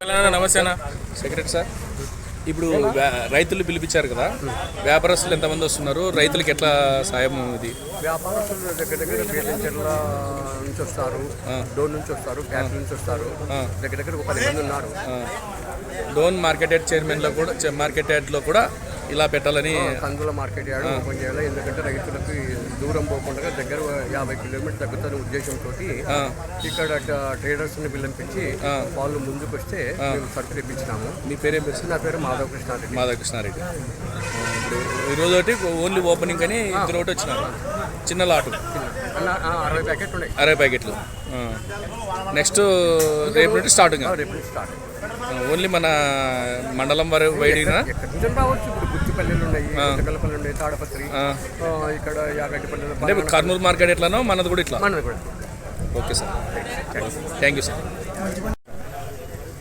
తెలంగాణ నమస్తే secretary sir. ఇప్పుడు రైతులు పిలిపించారు కదా. వ్యాపారస్తులు ఎంతమంది వస్తున్నారు? రైతులకి ఎట్లా సాయం ఇది? వ్యాపారస్తులు దగ్గర దగ్గర బీర్లంచెర్ల నుంచి వస్తారు. డోన్ నుంచి వస్తారు. ఫ్యాక్టరీ నుంచి వస్తారు. దగ్గర దగ్గర ఒక పది మంది ఉన్నారు. డోన్ మార్కెట్ యార్డ్ చైర్మన్లో కూడా మార్కెట్ యార్డ్లో కూడా ఇలా పెట్టాలని కందుల మార్కెట్ యార్డ్ ఓపెన్ చేయాలి. ఎందుకంటే రైతులకు దూరం పోకుండా దగ్గర యాభై కిలోమీటర్ తగ్గుతున్న ఉద్దేశంతో ఇక్కడ ట్రేడర్స్ని పిలిపించి వాళ్ళు ముందుకు వస్తే మేము సరుకు తెప్పించినాము మీ పేరేం పేరు? నా పేరు మాధవ కృష్ణారెడ్డి మాధవకృష్ణారెడ్డి. ఆ, ఇప్పుడు ఈరోజు ఒకటి ఓన్లీ ఓపెనింగ్ అని ఇద్దరు ఒకటి వచ్చినారు. చిన్న లాటు. అరవై ప్యాకెట్లు ఉన్నాయి. అరవై ప్యాకెట్లు. నెక్స్ట్ రేపు నుండి స్టార్టింగ్. రేపు నుంచి స్టార్ట్ ఓన్లీ మన మండలం వారి రావచ్చు ఇప్పుడు గుత్తిపల్లెలు ఉన్నాయి ఉన్నాయి తాడపత్రి ఇక్కడ అంటే కర్నూలు మార్కెట్ ఎట్లానో మనది కూడా ఇట్లా? మనది కూడా. Okay sir. Thank you sir.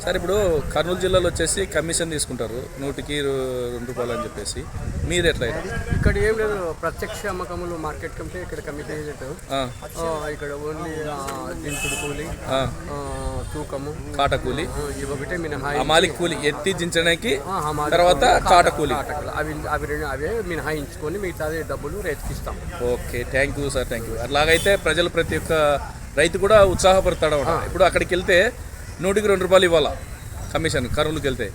Sir ఇప్పుడు కర్నూలు జిల్లాలో వచ్చేసి కమిషన్ తీసుకుంటారు. నూటికి రెండు రూపాయలు అని చెప్పేసి. మీది ఎట్లా? ఇక్కడ ఏం లేదు ప్రత్యక్ష అమ్మకములు మార్కెట్ కంటే ఇక్కడ కమిటీ ఏజెంట్ ఇక్కడ ఓన్లీ దించుడు కూలి తూకము. కాట కూలి. ఆ, ఇవి ఒకటే మినహాయి అమాలి కూలి ఎత్తి దించడానికి తర్వాత కాట కూలి. అవి అవి రెండు అవే మినహాయించుకొని మిగతాది డబ్బులు రైతుకి ఇస్తాం. Okay thank you sir thank you. అట్లాగైతే ప్రజలు ప్రతి ఒక్క రైతు కూడా ఉత్సాహపడతాడు. ఇప్పుడు అక్కడికి వెళ్తే నూటికి రెండు రూపాయలు ఇవ్వాలా కమిషన్ కర్నూలుకి వెళ్తే?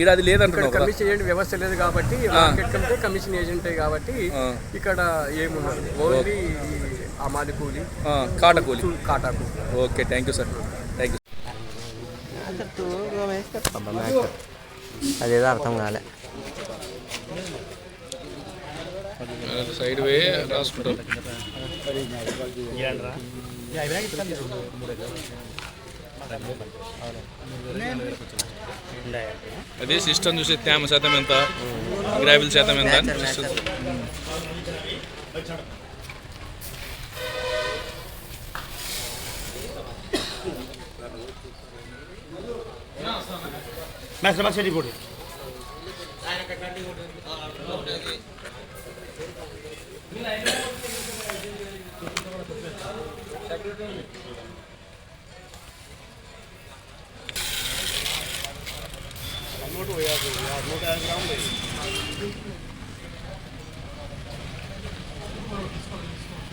ఈడ అది లేదంటున్నావు కమిషన్ ఏజెంట్ వ్యవస్థ లేదు కాబట్టి మార్కెట్ కంటే కమిషన్ ఏజెంటే కాబట్టి. ఇక్కడ ఏమున్నది ఓన్లీ అమాలి కూలి ఆ, కాట కూలి. కాటాకు okay thank you sir thank you అదేదో అర్థం కాలే. సైడ్ వే రాసుకుంటాం. అదే సిస్టమ్ చూసి తేమ శాతం ఎంత? గ్రావిల్ శాతం ఎంత?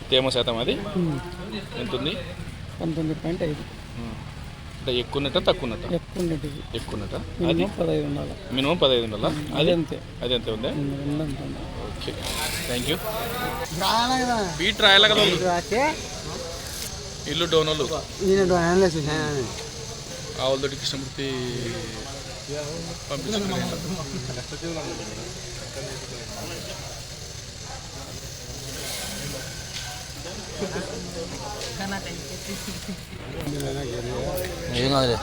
తేమ శాతం అది? ఎంత ఉంది పంతొమ్మిది పాయింట్ ఐదు. అంటే ఎక్కువ ఉన్నట్ట తక్కువ ఉన్నట్ట ఎక్కువ ఉండేది ఎక్కువ ఉన్నట్ట అది? మినిమం పదహైదు ఉండాలి. మినిమం పదహైదు ఉండాలా? అది? అంతే. అది ఉంది? అంత ఉండాలి. ఓకే. థ్యాంక్ యూ బీట్ రాయాల కదా. ఇల్లు డోనోలు? ఆవులతోటి కృష్ణమూర్తి పంపించారు ఏం కాదులే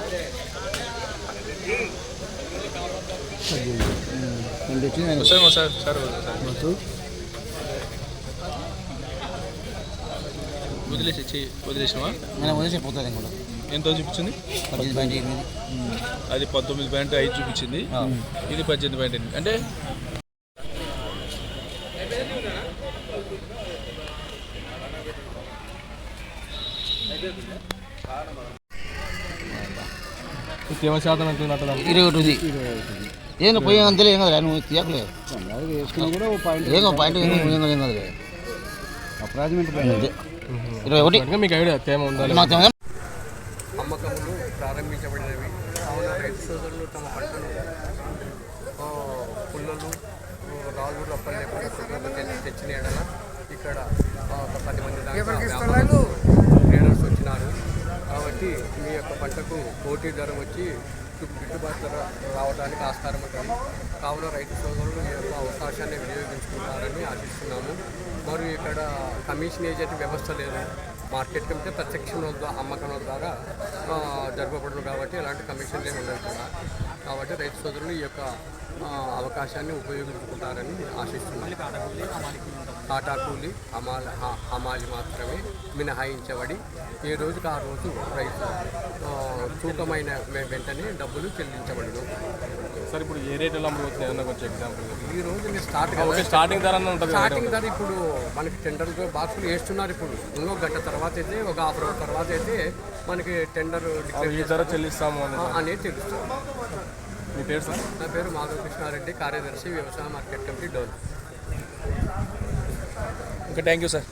వస్తాను సార్ సార్ సార్ వదిలేసి ఇచ్చి వదిలేసినవా నేను వదిలేసి పోతుంది కూడా ఎంతో చూపించింది? అది పంతొమ్మిది పాయింట్ ఐదు చూపించింది. ఇది పద్దెనిమిది పాయింట్ ఎనిమిది. అంటే తేమ శాతం ఎంత ఉన్నట్టు ఇరవై ఒకటి ఏందో పోయి అంతలే ఏం కదా నువ్వు తీయకలేదు ఏం పాయింట్ ఏం కాదు. ఇరవై ఒకటి. మీకు ఐడియా తేమ ఉందా మాకు తెలవదు. అమ్మకములు ప్రారంభించబడినవి కావున రైతు సోదరులు తమ పంటను ఆ, పుల్లలు శుభ్రంగా తెచ్చి తెచ్చిన ఎడల ఇక్కడ ఒక పది మంది ట్రేడర్స్ వచ్చినారు. కాబట్టి మీ యొక్క పంటకు పోటీ ధర వచ్చి గిట్టు- గిట్టుబాటు ధర రావడానికి ఆస్కారం ఉంటుంది. కావున రైతు సోదరులు ఈ యొక్క అవకాశాన్ని వినియోగించుకుంటారని ఆశిస్తున్నాము. మరియు ఇక్కడ కమిషన్ ఏజెంట్ వ్యవస్థ లేదు. మార్కెట్ కంటే ప్రత్యక్షం ద్వారా అమ్మకం ద్వారా ఆ, జరపబడును కాబట్టి ఎలాంటి కమిషన్లు ఏమి ఉండదు కూడా కాబట్టి రైతు సోదరులు ఈ యొక్క అవకాశాన్ని ఉపయోగించుకుంటారని ఆశిస్తున్నాను. టాటా కూలి హమాలి హ- హమాలి మాత్రమే మినహాయించబడి ఏ రోజుకి ఆ రోజు రైతు ఆ, తూకమైన వెంటనే డబ్బులు చెల్లించబడదు సార్ ఇప్పుడు ఏ రేట్లో అమ్ముడుపోతున్నాయి ఏమన్నా కొంచెం ఎగ్జాంపుల్ ఈ రోజు నేను స్టార్ట్ ఓకే స్టార్టింగ్ ధర అన్న ఉంటుంది స్టార్టింగ్ ధర ఇప్పుడు మనకి టెండర్ బాక్సులు వేస్తున్నారు ఇప్పుడు. ఇంకో గంట తర్వాత అయితే ఒక హాఫ్ అవర్ తర్వాత అయితే మనకి టెండర్ ఈ ధర చెల్లిస్తాము అని అనేది తెలుస్తుంది. మీ పేరు సార్? నా పేరు మాధవ కృష్ణారెడ్డి కార్యదర్శి వ్యవసాయ market committee Dhone okay thank you sir